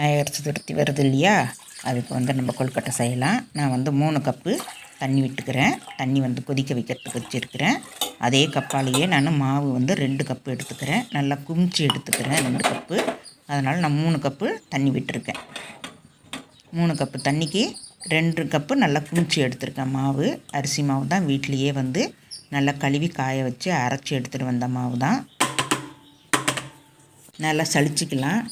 விநாயகர் சதுர்த்தி வருது இல்லையா? அதுக்கு வந்து நம்ம கொழுக்கட்டை செய்யலாம். நான் வந்து மூணு கப்பு தண்ணி விட்டுக்கிறேன். தண்ணி வந்து கொதிக்க வைக்கிறதுக்கு வச்சுருக்கிறேன். அதே கப்பாலேயே நான் மாவு வந்து ரெண்டு கப்பு எடுத்துக்கிறேன். நல்லா குமிச்சு எடுத்துக்கிறேன் ரெண்டு கப்பு. அதனால் நான் மூணு கப்பு தண்ணி விட்டுருக்கேன். மூணு கப்பு தண்ணிக்கு ரெண்டு கப்பு நல்லா குமிச்சு எடுத்துருக்கேன் மாவு. அரிசி மாவு தான் வீட்லேயே வந்து நல்லா கழுவி காய வச்சு அரைச்சி எடுத்துகிட்டு வந்த மாவு தான். நல்லா சளிச்சிக்கலாம்.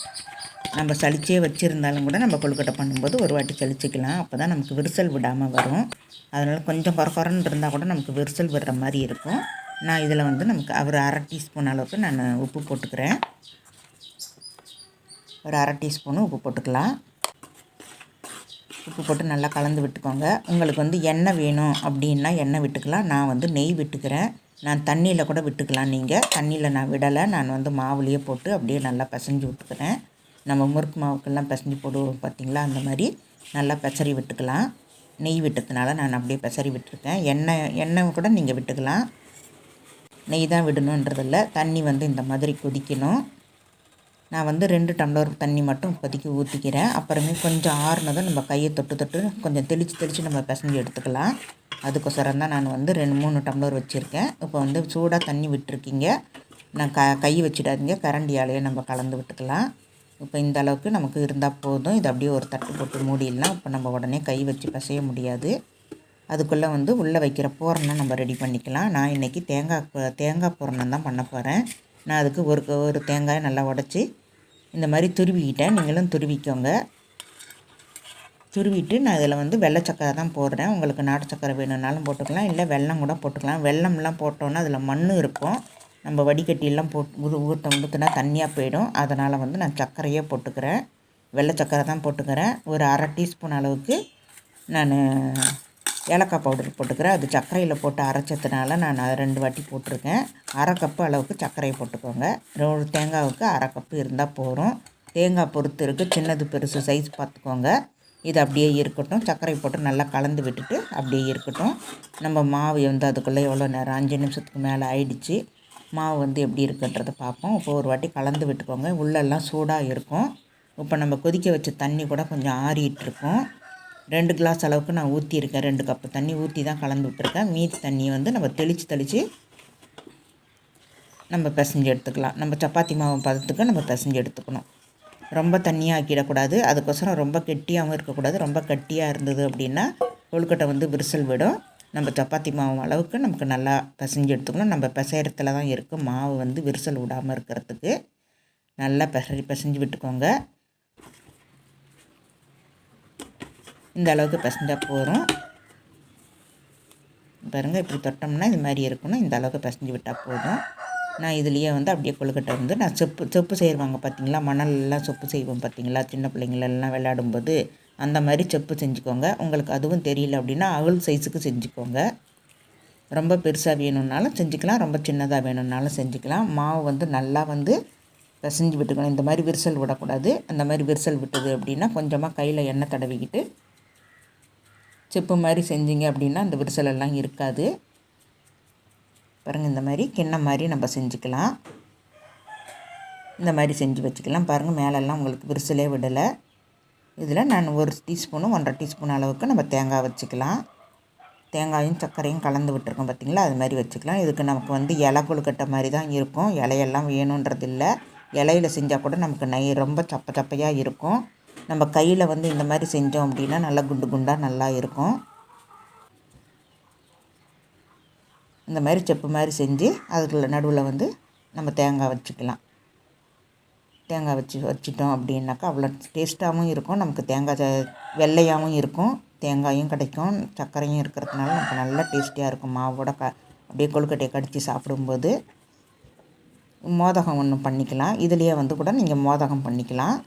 நம்ம சளிச்சே வச்சுருந்தாலும் கூட நம்ம கொழுக்கட்டை பண்ணும்போது ஒரு வாட்டி சளிச்சிக்கலாம். அப்போ தான் நமக்கு விரிசல் விடாமல் வரும். அதனால் கொஞ்சம் குறக்குறன்னு இருந்தால் கூட நமக்கு விரிசல் விடுற மாதிரி இருக்கும். நான் இதில் வந்து நமக்கு ஒரு அரை டீஸ்பூன் அளவுக்கு நான் உப்பு போட்டுக்கிறேன். ஒரு அரை டீஸ்பூனு உப்பு போட்டுக்கலாம். உப்பு போட்டு நல்லா கலந்து விட்டுக்கோங்க. உங்களுக்கு வந்து எண்ணெய் வேணும் அப்படின்னா எண்ணெய் விட்டுக்கலாம். நான் வந்து நெய் விட்டுக்கிறேன். நான் தண்ணியில் கூட விட்டுக்கலாம் நீங்கள் தண்ணியில் நான் விடலை. நான் வந்து மாவுலேயே போட்டு அப்படியே நல்லா பிசைஞ்சு விட்டுக்கிறேன். நம்ம முறுக்கு மாவுக்கெல்லாம் பிசைஞ்சு போடுவோம் பார்த்திங்களா? அந்த மாதிரி நல்லா பெசரி விட்டுக்கலாம். நெய் விட்டதுனால நான் அப்படியே பெசரி விட்டுருக்கேன். எண்ணெய் எண்ணெய் கூட நீங்கள் விட்டுக்கலாம். நெய் தான் விடணுன்றதில்ல. தண்ணி வந்து இந்த மாதிரி கொதிக்கணும். நான் வந்து ரெண்டு டம்ளர் தண்ணி மட்டும் இப்போதைக்கு ஊற்றிக்கிறேன் அப்புறமே கொஞ்சம் ஆறுனதும் நம்ம கையை தொட்டு தொட்டு கொஞ்சம் தெளித்து தெளித்து நம்ம பிசைஞ்சு எடுத்துக்கலாம். அதுக்கொசரம் தான் நான் வந்து ரெண்டு மூணு டம்ளர் வச்சுருக்கேன். இப்போ வந்து சூடாக தண்ணி விட்டுருக்கீங்க. நான் க கை வச்சிடாதீங்க. கரண்டியாலேயே நம்ம கலந்து விட்டுக்கலாம். இப்போ இந்த அளவுக்கு நமக்கு இருந்தால் போதும். இது அப்படியே ஒரு தட்டு போட்டு மூடிடலாம். இப்போ நம்ம உடனே கை வச்சு பசைய முடியாது. அதுக்குள்ளே வந்து உள்ளே வைக்கிற பூரணம் நம்ம ரெடி பண்ணிக்கலாம். நான் இன்றைக்கி தேங்காய் தேங்காய் பூரணம் தான் பண்ண போகிறேன் நான் அதுக்கு ஒரு ஒரு தேங்காயை நல்லா உடச்சி இந்த மாதிரி துருவிக்கிட்டேன். நீங்களும் துருவிக்கோங்க. துருவிட்டு நான் இதில் வந்து வெள்ளை சக்கரை தான் போடுறேன். உங்களுக்கு நாட்டு சக்கரை வேணும்னாலும் போட்டுக்கலாம். இல்லை வெல்லம் கூட போட்டுக்கலாம். வெள்ளம்லாம் போட்டோன்னா அதில் மண் இருக்கும். நம்ம வடிகட்டியெல்லாம் போட் ஊ ஊற்ற ஊற்றுனா தண்ணியாக போயிடும். அதனால் வந்து நான் சர்க்கரையே போட்டுக்கிறேன். வெள்ளை சர்க்கரை தான் போட்டுக்கிறேன். ஒரு அரை டீஸ்பூன் அளவுக்கு நான் ஏலக்காய் பவுடர் போட்டுக்கிறேன். அது சர்க்கரையில் போட்டு அரைச்சதுனால நான் அதை ரெண்டு வாட்டி போட்டிருக்கேன். அரை கப்பு அளவுக்கு சர்க்கரையை போட்டுக்கோங்க. ஒரு தேங்காவுக்கு அரை கப்பு இருந்தால் போகிறோம் தேங்காய் பொறுத்து இருக்குது சின்னது பெருசு சைஸ் பார்த்துக்கோங்க. இது அப்படியே இருக்கட்டும். சர்க்கரை போட்டு நல்லா கலந்து விட்டுட்டு அப்படியே இருக்கட்டும். நம்ம மாவு வந்து அதுக்குள்ளே எவ்வளோ நேரம்? அஞ்சு நிமிஷத்துக்கு மேலே ஆயிடுச்சு. மாவு வந்து எப்படி இருக்குன்றதை பார்ப்போம். இப்போ ஒரு வாட்டி கலந்து விட்டுக்கோங்க. உள்ளெல்லாம் சூடாக இருக்கும். இப்போ நம்ம கொதிக்க வச்ச தண்ணி கூட கொஞ்சம் ஆறிட்டுருக்கோம். ரெண்டு கிளாஸ் அளவுக்கு நான் ஊற்றியிருக்கேன் ரெண்டு கப்பு தண்ணி ஊற்றி தான் கலந்து விட்டுருக்கேன். மீதி தண்ணியை வந்து நம்ம தெளித்து தெளித்து நம்ம பிசைஞ்சு எடுத்துக்கலாம். நம்ம சப்பாத்தி மாவு பதத்துக்கு நம்ம பிசைஞ்சு எடுத்துக்கணும். ரொம்ப தண்ணியாக ஆக்கிடக்கூடாது. அதுக்கோசரம் ரொம்ப கெட்டியாகவும் இருக்கக்கூடாது. ரொம்ப கட்டியாக இருந்தது அப்படின்னா கொழுக்கட்டை வந்து விரிசல் விடும். நம்ம சப்பாத்தி மாவு அளவுக்கு நமக்கு நல்லா பிசைஞ்சு எடுத்துக்கணும். நம்ம பிசையறதுல தான் இருக்குது மாவு வந்து விரிசல் விடாமல் இருக்கிறதுக்கு நல்லா பிசறி பிசைஞ்சு விட்டுக்கோங்க. இந்த அளவுக்கு பிசைஞ்சால் போகிறோம் பாருங்கள் இப்படி தொட்டோம்னா இது மாதிரி இருக்கணும். இந்த அளவுக்கு பிசைஞ்சு விட்டால் போதும். நான் இதுலேயே வந்து அப்படியே கொழுக்கட்டை வந்து நான் செப்பு செப்பு செய்வாங்க பார்த்தீங்களா மணல்லாம் செப்பு செய்வோம் பார்த்தீங்களா சின்ன பிள்ளைங்களெல்லாம் விளையாடும்போது அந்த மாதிரி செப்பு செஞ்சுக்கோங்க. உங்களுக்கு அதுவும் தெரியல அப்படின்னா அகல் சைஸுக்கு செஞ்சுக்கோங்க. ரொம்ப பெருசாக வேணும்னாலும் செஞ்சுக்கலாம் ரொம்ப சின்னதாக வேணும்னாலும் செஞ்சுக்கலாம். மாவு வந்து நல்லா வந்து பிசைஞ்சு விட்டுக்கணும். இந்த மாதிரி விரிசல் விடக்கூடாது. அந்த மாதிரி விரிசல் விட்டது அப்படின்னா கொஞ்சமாக கையில் எண்ணெய் தடவிக்கிட்டு செப்பு மாதிரி செஞ்சீங்க அப்படின்னா அந்த விரிசலெல்லாம் இருக்காது. பாருங்கள் இந்த மாதிரி கிண்ணம் மாதிரி நம்ம செஞ்சுக்கலாம். இந்த மாதிரி செஞ்சு வச்சுக்கலாம். பாருங்கள் மேலெல்லாம் உங்களுக்கு விரிசலே விடலை. இதில் நான் ஒரு டீஸ்பூனும் ஒன்றரை டீஸ்பூன் அளவுக்கு நம்ம தேங்காய் வச்சுக்கலாம். தேங்காயும் சர்க்கரையும் கலந்து விட்டுருக்கோம் பார்த்திங்களா? அது மாதிரி வச்சுக்கலாம். இதுக்கு நமக்கு வந்து இலை கொழுக்கட்டை மாதிரி தான் இருக்கும். இலையெல்லாம் வேணுன்றது இல்லை. இலையில் செஞ்சால் கூட நமக்கு நை ரொம்ப சப்ப சப்பையாக இருக்கும். நம்ம கையில் வந்து இந்த மாதிரி செஞ்சோம் அப்படின்னா நல்லா குண்டு குண்டாக நல்லா இருக்கும். இந்த மாதிரி செப்பு மாதிரி செஞ்சு அதுக்குள்ள நடுவில் வந்து நம்ம தேங்காய் வச்சுக்கலாம். தேங்காய் வச்சு வச்சிட்டோம் அப்படின்னாக்கா அவ்வளோ டேஸ்ட்டாகவும் இருக்கும். நமக்கு தேங்காய் வெள்ளையாகவும் இருக்கும். தேங்காயும் கிடைக்கும். சர்க்கரையும் இருக்கிறதுனால நமக்கு நல்லா டேஸ்டியாக இருக்கும். மாவோட க அப்படியே கொழுக்கட்டையை கடித்து சாப்பிடும்போது மோதகம் ஒன்று பண்ணிக்கலாம். இதுலேயே வந்து கூட நீங்கள் மோதகம் பண்ணிக்கலாம்.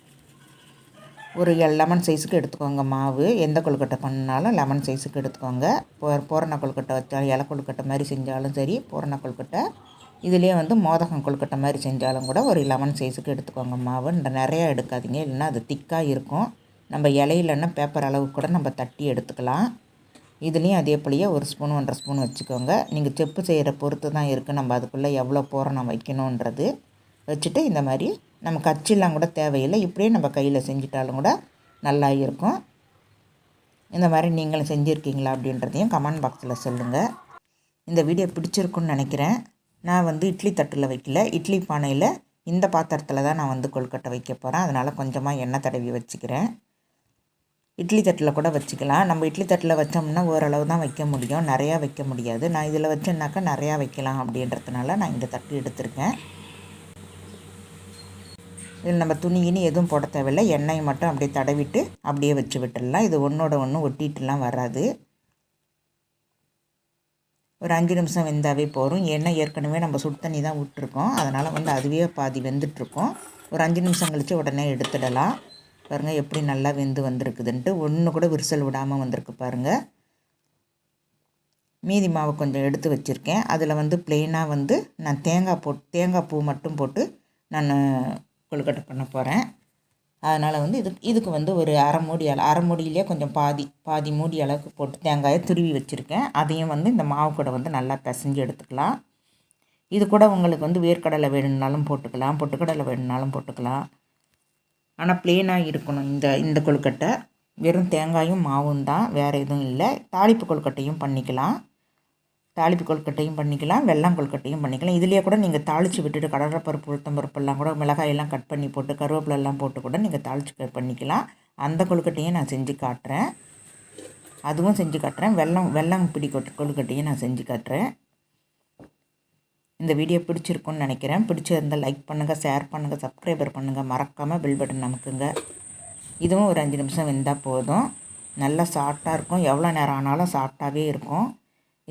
ஒரு லெமன் சைஸுக்கு எடுத்துக்கோங்க மாவு. எந்த கொழுக்கட்டை பண்ணாலும் லெமன் சைஸுக்கு எடுத்துக்கோங்க. பூரண கொழுக்கட்டை வச்சாலும் இலை கொழுக்கட்டை மாதிரி செஞ்சாலும் சரி பூரண கொழுக்கட்டை இதுலேயே வந்து மோதகம் கொழுக்கட்டை மாதிரி செஞ்சாலும் கூட ஒரு லெமன் சைஸுக்கு எடுத்துக்கோங்க. மாவு இந்த நிறையா எடுக்காதீங்க. இல்லைன்னா அது திக்காக இருக்கும். நம்ம இலையிலன்னா பேப்பர் அளவு கூட நம்ம தட்டி எடுத்துக்கலாம். இதுலேயும் அதே போலயே ஒரு ஸ்பூன் ஒன்றரை ஸ்பூன் வச்சுக்கோங்க. நீங்கள் செப்பு செய்கிற பொறுத்து தான் இருக்குது நம்ம அதுக்குள்ளே எவ்வளோ பூரணம் வைக்கணுன்றது வச்சுட்டு இந்த மாதிரி நமக்கு அச்செல்லாம் கூட தேவையில்லை. இப்படியே நம்ம கையில் செஞ்சிட்டாலும் கூட நல்லா இருக்கும். இந்த மாதிரி நீங்களும் செஞ்சுருக்கீங்களா அப்படின்றதையும் கமெண்ட் பாக்ஸில் சொல்லுங்கள் இந்த வீடியோ பிடிச்சிருக்குன்னு நினைக்கிறேன். நான் வந்து இட்லி தட்டில் வைக்கல. இட்லி பானையில் இந்த பாத்திரத்தில் தான் நான் வந்து கொழுக்கட்டை வைக்க போகிறேன் அதனால் கொஞ்சமாக எண்ணெய் தடவி வச்சுக்கிறேன். இட்லி தட்டில் கூட வச்சுக்கலாம். நம்ம இட்லி தட்டில் வச்சோம்னா ஓரளவு தான் வைக்க முடியும். நிறையா வைக்க முடியாது. நான் இதில் வச்சேன்னாக்கா நிறையா வைக்கலாம் அப்படின்றதுனால நான் இந்த தட்டு எடுத்திருக்கேன். இதில் நம்ம துணியின்னு எதுவும் போட தேவையில்லை. எண்ணெயை மட்டும் அப்படியே தடவிட்டு அப்படியே வச்சு விட்டுடலாம். இது ஒன்றோட ஒன்று ஒட்டிட்டுலாம் வராது. ஒரு அஞ்சு நிமிஷம் வெந்தாவே போகிறோம் ஏன்னா ஏற்கனவே நம்ம சுடு தண்ணி தான் விட்டுருக்கோம். அதனால் வந்து அதுவே பாதி வெந்துட்டுருக்கோம். ஒரு அஞ்சு நிமிஷம் கழித்து உடனே எடுத்துடலாம். பாருங்கள் எப்படி நல்லா வெந்து வந்திருக்குதுன்ட்டு. ஒன்று கூட விரிசல் விடாமல் வந்திருக்கு பாருங்கள் மீதி மாவு கொஞ்சம் எடுத்து வச்சுருக்கேன். அதில் வந்து ப்ளெயினாக வந்து நான் தேங்காய் போட்டு தேங்காய் பூ மட்டும் போட்டு நான் கொழுக்கட்டை பண்ண போகிறேன் அதனால் வந்து இது இதுக்கு வந்து ஒரு அரை மூடி அள அரை மூடியிலே கொஞ்சம் பாதி பாதி மூடி அளவுக்கு போட்டு தேங்காயை துருவி வச்சுருக்கேன். அதையும் வந்து இந்த மாவு கூட வந்து நல்லா பிசைஞ்சு எடுத்துக்கலாம். இது கூட உங்களுக்கு வந்து வேர்க்கடலை வேணும்னாலும் போட்டுக்கலாம் பொட்டுக்கடலை வேணும்னாலும் போட்டுக்கலாம். ஆனால் ப்ளேனாக இருக்கணும் இந்த இந்த கொழுக்கட்டை. வெறும் தேங்காயும் மாவும் தான் வேறு எதுவும் இல்லை. தாளிப்பு கொழுக்கட்டையும் பண்ணிக்கலாம். தாளிப்பு கொழுக்கட்டையும் பண்ணிக்கலாம் வெள்ளம் கொழுக்கட்டையும் பண்ணிக்கலாம். இதுலேயே கூட நீங்கள் தாளித்து விட்டுட்டு கடலைப்பருப்பு உளுத்தம்பருப்பெல்லாம் கூட மிளகாயெல்லாம் கட் பண்ணி போட்டு கருவேப்பிலெல்லாம் போட்டு கூட நீங்கள் தாளித்து பண்ணிக்கலாம். அந்த கொழுக்கட்டையும் நான் செஞ்சு காட்டுறேன். அதுவும் செஞ்சு காட்டுறேன். வெள்ளம் வெள்ளம் பிடி கொட்டு கொழுக்கட்டையும் நான் செஞ்சு காட்டுறேன். இந்த வீடியோ பிடிச்சிருக்குன்னு நினைக்கிறேன். பிடிச்சிருந்தால் லைக் பண்ணுங்கள் ஷேர் பண்ணுங்கள் சப்ஸ்கிரைபர் பண்ணுங்கள் மறக்காமல் பில் பட்டன் நமக்குங்க இதுவும் ஒரு அஞ்சு நிமிஷம் வெந்தால் போதும். நல்லா சாஃப்டாக இருக்கும். எவ்வளோ நேரம் ஆனாலும் சாஃப்டாகவே இருக்கும்.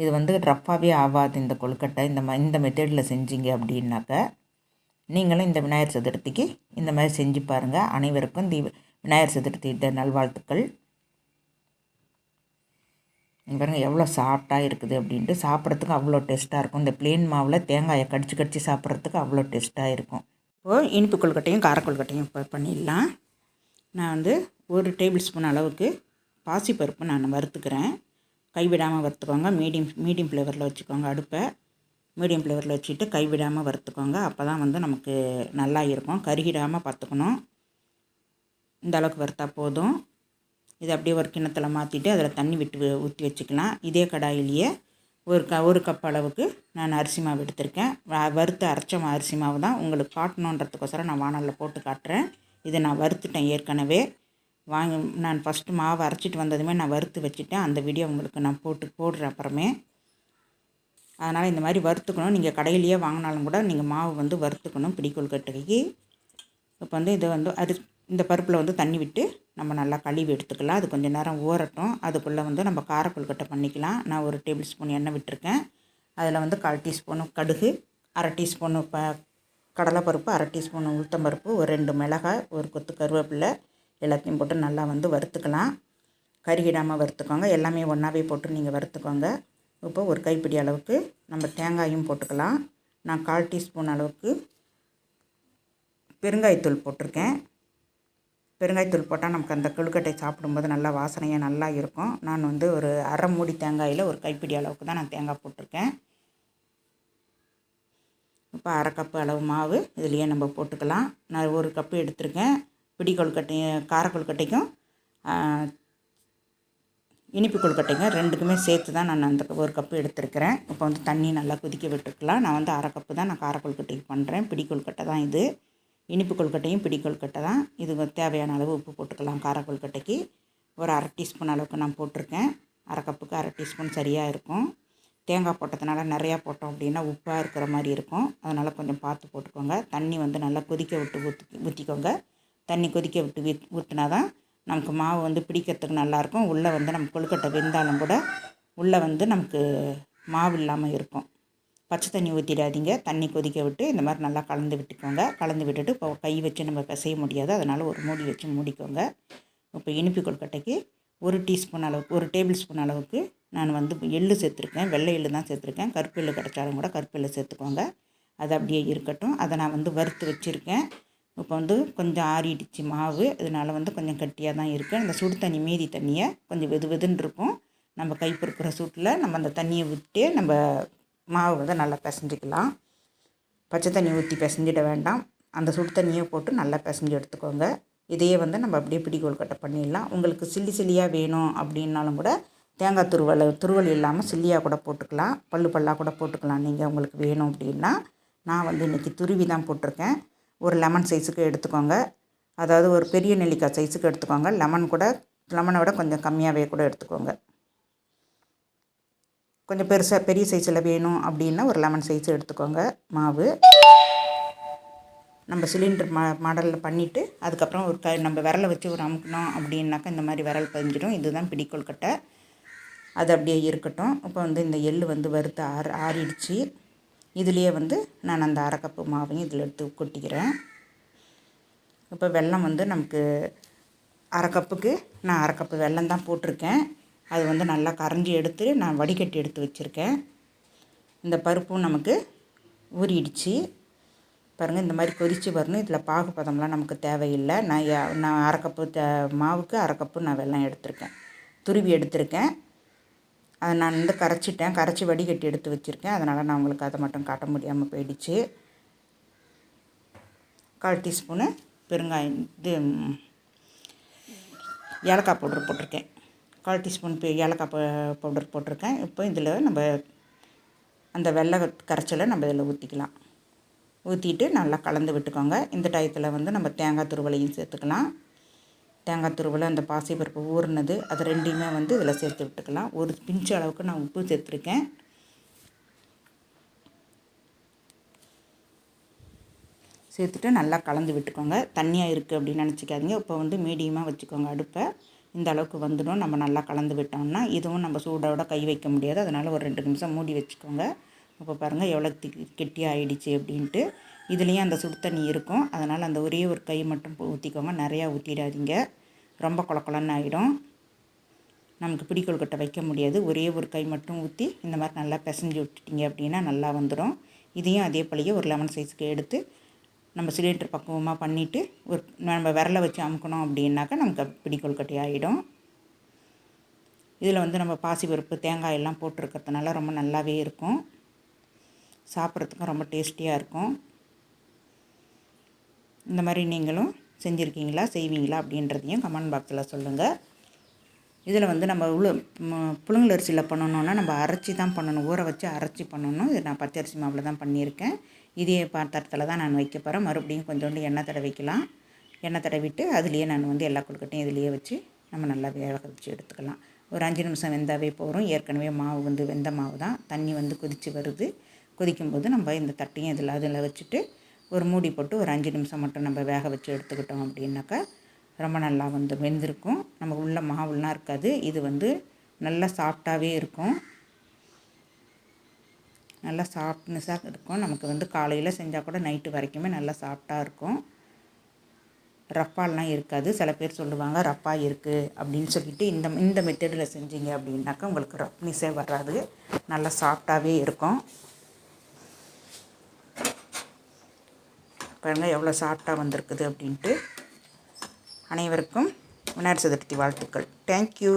இது வந்து ரஃப்பாகவே ஆகாது இந்த கொழுக்கட்டை. இந்த ம இந்த மெத்தடில் செஞ்சீங்க அப்படின்னாக்க நீங்களும் இந்த விநாயகர் சதுர்த்திக்கு இந்த மாதிரி செஞ்சு பாருங்கள் அனைவருக்கும் தீ விநாயகர் சதுர்த்தி நல்வாழ்த்துக்கள். பாருங்கள் எவ்வளோ சாஃப்டாக இருக்குது அப்படின்ட்டு சாப்பிட்றதுக்கு அவ்வளோ டேஸ்ட்டாக இருக்கும். இந்த பிளேன் மாவில் தேங்காயை கடிச்சு கடிச்சு சாப்பிட்றதுக்கு அவ்வளோ டேஸ்ட்டாக இருக்கும். இப்போது இனிப்பு கொழுக்கட்டையும் காரக்கொழுக்கட்டையும் இப்போ பண்ணிடலாம். நான் வந்து ஒரு டேபிள் ஸ்பூன் அளவுக்கு பாசிப்பருப்பு நான் வறுத்துக்கிறேன். கைவிடாமல் வறுத்துக்கோங்க. மீடியம் மீடியம் ஃப்ளேவரில் வச்சுக்கோங்க அடுப்பை. மீடியம் ஃப்ளேவரில் வச்சுட்டு கைவிடாமல் வறுத்துக்கோங்க. அப்போ தான் வந்து நமக்கு நல்லா இருக்கும். கருகிடாமல் பார்த்துக்கணும். இந்த அளவுக்கு வறுத்தா போதும். இதை அப்படியே ஒரு கிணத்தில் மாற்றிட்டு அதில் தண்ணி விட்டு ஊற்றி வச்சுக்கலாம். இதே கடாயிலேயே ஒரு க ஒரு கப் அளவுக்கு நான் அரிசி மாவு எடுத்திருக்கேன். வறுத்து அரைச்ச அரிசி மாவு தான் உங்களுக்கு காட்டணுன்றதுக்கோசரம் நான் வானலில் போட்டு காட்டுறேன். இதை நான் வறுத்துட்டேன் ஏற்கனவே. வாங்கி நான் ஃபஸ்ட்டு மாவு அரைச்சிட்டு வந்ததுமே நான் வறுத்து வச்சுட்டேன். அந்த வீடியோ உங்களுக்கு நான் போட்டு போடுறேன் அப்புறமே. அதனால் இந்த மாதிரி வறுத்துக்கணும். நீங்கள் கடையிலேயே வாங்கினாலும் கூட நீங்கள் மாவு வந்து வறுத்துக்கணும் பிடிக்கோள் கட்டுக்கு இப்போ வந்து இதை வந்து அது இந்த பருப்பில் வந்து தண்ணி விட்டு நம்ம நல்லா கழுவி எடுத்துக்கலாம். அது கொஞ்சம் நேரம் ஊறட்டும். அதுக்குள்ளே வந்து நம்ம காரக்கொழுக்கட்டை பண்ணிக்கலாம். நான் ஒரு டேபிள் ஸ்பூன் எண்ணெய் விட்டுருக்கேன். அதில் வந்து கால் டீஸ்பூனு கடுகு அரை டீஸ்பூனு ப கடலைப்பருப்பு அரை டீஸ்பூன் உளுத்தம்பருப்பு ஒரு ரெண்டு மிளகாய் ஒரு கொத்து கருவேப்பில்லை எல்லாத்தையும் போட்டு நல்லா வந்து வறுத்துக்கலாம். கருகிடாமல் வறுத்துக்கோங்க. எல்லாமே ஒன்றாவே போட்டு நீங்கள் வறுத்துக்கோங்க. இப்போ ஒரு கைப்பிடி அளவுக்கு நம்ம தேங்காயும் போட்டுக்கலாம். நான் கால் டீஸ்பூன் அளவுக்கு பெருங்காயத்தூள் போட்டிருக்கேன். பெருங்காயத்தூள் போட்டால் நமக்கு அந்த கொழுக்கட்டை சாப்பிடும்போது நல்லா வாசனையாக நல்லா இருக்கும். நான் வந்து ஒரு அரை மூடி தேங்காயில் ஒரு கைப்பிடி அளவுக்கு தான் நான் தேங்காய் போட்டிருக்கேன். இப்போ அரை கப்பு அளவு மாவு இதுலேயே நம்ம போட்டுக்கலாம். நான் ஒரு கப்பு எடுத்திருக்கேன். பிடி கொழுக்கட்டையும் கார கொழுக்கட்டைக்கும் இனிப்பு கொழுக்கட்டைங்க ரெண்டுக்குமே சேர்த்து தான் நான் அந்த ஒரு கப்பு எடுத்துருக்கிறேன். இப்போ வந்து தண்ணி நல்லா கொதிக்க விட்டுருக்கலாம். நான் வந்து அரை கப்பு தான் நான் கார கொழுக்கட்டைக்கு பண்ணுறேன் பிடி கொழுக்கட்டை தான் இது. இனிப்பு கொழுக்கட்டையும் பிடி கொழுக்கட்டை தான். இது தேவையான அளவு உப்பு போட்டுக்கலாம் கார கொழுக்கட்டைக்கு ஒரு அரை டீஸ்பூன் அளவுக்கு நான் போட்டிருக்கேன். அரை கப்புக்கு அரை டீஸ்பூன் சரியாக இருக்கும். தேங்காய் போட்டதுனால நிறையா போட்டோம் அப்படின்னா உப்பாக இருக்கிற மாதிரி இருக்கும். அதனால் கொஞ்சம் பார்த்து போட்டுக்கோங்க. தண்ணி வந்து நல்லா கொதிக்க விட்டு ஊற்றி ஊற்றிக்கோங்க தண்ணி கொதிக்க விட்டு விட் ஊற்றினா தான் நமக்கு மாவு வந்து பிடிக்கிறதுக்கு நல்லாயிருக்கும். உள்ளே வந்து நம்ம கொழுக்கட்டை வெந்தாலும் கூட உள்ளே வந்து நமக்கு மாவு இல்லாமல் இருக்கும். பச்சை தண்ணி ஊற்றிடாதீங்க தண்ணி கொதிக்க விட்டு இந்த மாதிரி நல்லா கலந்து விட்டுக்கோங்க. கலந்து விட்டுட்டு இப்போ கை வச்சு நம்ம பிசைய முடியாது. அதனால் ஒரு மூடி வச்சு மூடிக்கோங்க. இப்போ இனிப்பு கொழுக்கட்டைக்கு ஒரு டீஸ்பூன் அளவுக்கு ஒரு டேபிள் ஸ்பூன் அளவுக்கு நான் வந்து எள்ளு சேர்த்துருக்கேன். வெள்ளை எள்ளு தான் சேர்த்துருக்கேன். கருப்பு எள்ளு கிடச்சாலும் கூட கருப்பு எள்ளு சேர்த்துக்கோங்க. அது அப்படியே இருக்கட்டும். அதை நான் வந்து வறுத்து வச்சுருக்கேன். இப்போ வந்து கொஞ்சம் ஆறிடுச்சு மாவு. இதனால் வந்து கொஞ்சம் கட்டியாக தான் இருக்குது அந்த சுடு தண்ணி மீதி தண்ணியை கொஞ்சம் வெது வெதுன்னு இருக்கும். நம்ம கை பொறுக்கிற சூட்டில் நம்ம அந்த தண்ணியை விட்டு நம்ம மாவு வந்து நல்லா பிசைஞ்சிக்கலாம். பச்சை தண்ணி ஊற்றி பிசைஞ்சிட வேண்டாம். அந்த சுடு தண்ணியை போட்டு நல்லா பிசைஞ்சு எடுத்துக்கோங்க. இதையே வந்து நம்ம அப்படியே பிடிக்கோல் கட்டை பண்ணிடலாம். உங்களுக்கு சில்லி சில்லியாக வேணும் அப்படின்னாலும் கூட தேங்காய் துருவல் துருவல் இல்லாமல் சில்லியாக கூட போட்டுக்கலாம். பல்லு பல்லாக கூட போட்டுக்கலாம். நீங்கள் உங்களுக்கு வேணும் அப்படின்னா. நான் வந்து இன்றைக்கி துருவி தான் போட்டிருக்கேன். ஒரு லெமன் சைஸுக்கு எடுத்துக்கோங்க. அதாவது ஒரு பெரிய நெல்லிக்காய் சைஸுக்கு எடுத்துக்கோங்க. லெமன் கூட லெமனை விட கொஞ்சம் கம்மியாகவே கூட எடுத்துக்கோங்க. கொஞ்சம் பெருசாக பெரிய சைஸில் வேணும் அப்படின்னா ஒரு லெமன் சைஸ் எடுத்துக்கோங்க. மாவு. நம்ம சிலிண்டர் மா மாடலில் பண்ணிவிட்டு அதுக்கப்புறம் ஒரு க நம்ம விரலை வச்சு ஒரு அமுக்கணும் அப்படின்னாக்கா இந்த மாதிரி விரல் பதிஞ்சிடும். இதுதான் பிடிக்கொள்கட்டை அது அப்படியே இருக்கட்டும். இப்போ வந்து இந்த எள் வந்து வறுத்து ஆறு ஆறிடுச்சு. இதுலேயே வந்து நான் அந்த அரைக்கப்பு மாவையும் இதில் எடுத்து கொட்டிக்கிறேன். இப்போ வெல்லம் வந்து நமக்கு அரை கப்புக்கு நான் அரைக்கப்பு வெள்ளம் வெல்லம் தான் போட்டிருக்கேன். அது வந்து நல்லா கரைஞ்சி எடுத்து நான் வடிகட்டி எடுத்து வச்சுருக்கேன். இந்த பருப்பும் நமக்கு ஊறிடுச்சு. பாருங்கள் இந்த மாதிரி கொதித்து வரணும் இதில் பாகு பதம்லாம் நமக்கு தேவையில்லை. நான் நான் அரைக்கப்பு த மாவுக்கு அரை கப்பு நான் வெல்லம் எடுத்திருக்கேன். துருவி எடுத்திருக்கேன். அதை நான் வந்து கரைச்சிட்டேன். கரைச்சி வடிகட்டி எடுத்து வச்சுருக்கேன். அதனால் நான் உங்களுக்கு அதை மட்டும் காட்ட முடியாமல் போயிடுச்சு. கால் டீஸ்பூனு பெருங்காயம் இது ஏலக்காய் பவுடர் போட்டிருக்கேன். கால் டீஸ்பூன் ஏலக்காய் பவுடர் போட்டிருக்கேன். இப்போ இதில் நம்ம அந்த வெள்ளை கரைச்சலை நம்ம இதில் ஊற்றிக்கலாம் ஊற்றிட்டு நல்லா கலந்து விட்டுக்கோங்க. இந்த டயத்தில் வந்து நம்ம தேங்காய் துருவலையும் சேர்த்துக்கலாம். தேங்காய் துருவலை அந்த பாசிப்பருப்பு ஊறினது அது ரெண்டையுமே வந்து இதில் சேர்த்து விட்டுக்கலாம். ஒரு பிஞ்சு அளவுக்கு நான் உப்பு சேர்த்துருக்கேன். சேர்த்துட்டு நல்லா கலந்து விட்டுக்கோங்க. தண்ணியாக இருக்குது அப்படின்னு நினச்சிக்காதீங்க. இப்போ வந்து மீடியமாக வச்சுக்கோங்க அடுப்பை. இந்த அளவுக்கு வந்துடும் நம்ம நல்லா கலந்து விட்டோம்னா இதுவும் நம்ம சூடோட கை வைக்க முடியாது. அதனால் ஒரு ரெண்டு நிமிஷம் மூடி வச்சுக்கோங்க. இப்போ பாருங்கள் எவ்வளோ தி கெட்டியாக ஆகிடுச்சு அப்படின்ட்டு. இதுலேயும் அந்த சுடு தண்ணி இருக்கும். அதனால் அந்த ஒரே ஒரு கை மட்டும் ஊற்றிக்கோங்க நிறையா ஊற்றிடாதீங்க ரொம்ப குளக்குளன்னு ஆகிடும் நமக்கு பிடிக்கொழுக்கட்டை வைக்க முடியாது. ஒரே ஒரு கை மட்டும் ஊற்றி இந்த மாதிரி நல்லா பிசைஞ்சு விட்டுட்டிங்க அப்படின்னா நல்லா வந்துடும் இதையும் அதே போலயே ஒரு லெமன் சைஸுக்கு எடுத்து நம்ம சிலிண்டர் பக்குவமாக பண்ணிவிட்டு ஒரு நம்ம விரலை வச்சு அமுக்கணும் அப்படின்னாக்கா நமக்கு பிடிக்கொழுக்கட்டை ஆகிடும் இதில் வந்து நம்ம பாசிப்பருப்பு தேங்காய் எல்லாம் போட்டிருக்கிறதுனால ரொம்ப நல்லாவே இருக்கும். சாப்பிட்றதுக்கும் ரொம்ப டேஸ்டியாக இருக்கும். இந்த மாதிரி நீங்களும் செஞ்சுருக்கீங்களா செய்வீங்களா அப்படின்றதையும் கமெண்ட் பாக்ஸில் சொல்லுங்கள் இதில் வந்து நம்ம உள்ள புழுங்கல் அரிசியில் பண்ணணுன்னா நம்ம அரைச்சி தான் பண்ணணும். ஊற வச்சு அரைச்சி பண்ணணும். இது நான் பச்சரிசி மாவில் தான் பண்ணியிருக்கேன். இதே பாத்திரத்தில் தான் நான் வைக்க போகிறேன் மறுபடியும் கொஞ்சோண்டு எண்ணெய் தடவிக்கலாம் எண்ணெய் தடவிட்டு அதுலேயே நான் வந்து எல்லா கொழுக்கட்டையும் இதுலேயே வச்சு நம்ம நல்லா வேக வச்சு எடுத்துக்கலாம். ஒரு அஞ்சு நிமிஷம் வெந்தாவே போகிறோம் ஏற்கனவே மாவு வந்து வெந்த மாவு தான். தண்ணி வந்து கொதித்து வருது. கொதிக்கும்போது நம்ம இந்த தட்டையும் இதில் அதில் வச்சுட்டு ஒரு மூடி போட்டு ஒரு அஞ்சு நிமிஷம் மட்டும் நம்ம வேக வச்சு எடுத்துக்கிட்டோம் அப்படின்னாக்கா ரொம்ப நல்லா வந்து வெந்திருக்கும். நம்ம உள்ள மாவுலாம் இருக்காது. இது வந்து நல்லா சாஃப்டாகவே இருக்கும். நல்லா சாஃப்ட்னஸாக இருக்கும். நமக்கு வந்து காலையில் செஞ்சால் கூட நைட்டு வரைக்குமே நல்லா சாஃப்டாக இருக்கும். ரப்பாலாம் இருக்காது. சில பேர் சொல்லுவாங்க ரப்பா இருக்குது அப்படின்னு சொல்லிட்டு இந்த இந்த மெத்தடில் செஞ்சீங்க அப்படின்னாக்கா உங்களுக்கு ரப்னிஸே வராது. நல்லா சாஃப்டாகவே இருக்கும். பாருங்கள் எவ்வளோ சாஃப்டாக வந்திருக்குது அப்படின்ட்டு அனைவருக்கும் விநாயகர் சதுர்த்தி வாழ்த்துக்கள். தேங்க்யூ